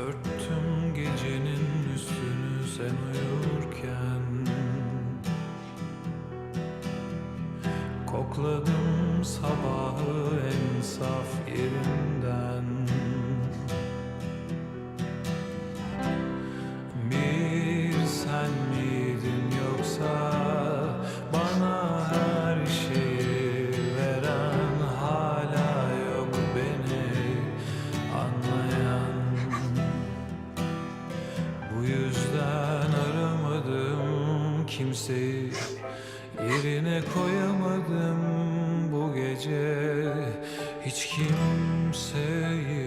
Örttüm gecenin üstünü sen uyurken. Kokladım sabahı en saf yerin yüzden aramadım kimseyi. Yerine koyamadım bu gece hiç kimseyi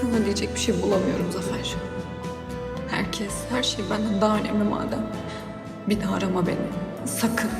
Sana diyecek bir şey bulamıyorum Zafer. Herkes, her şey benden daha önemli madem. Bir daha arama beni. Sakın.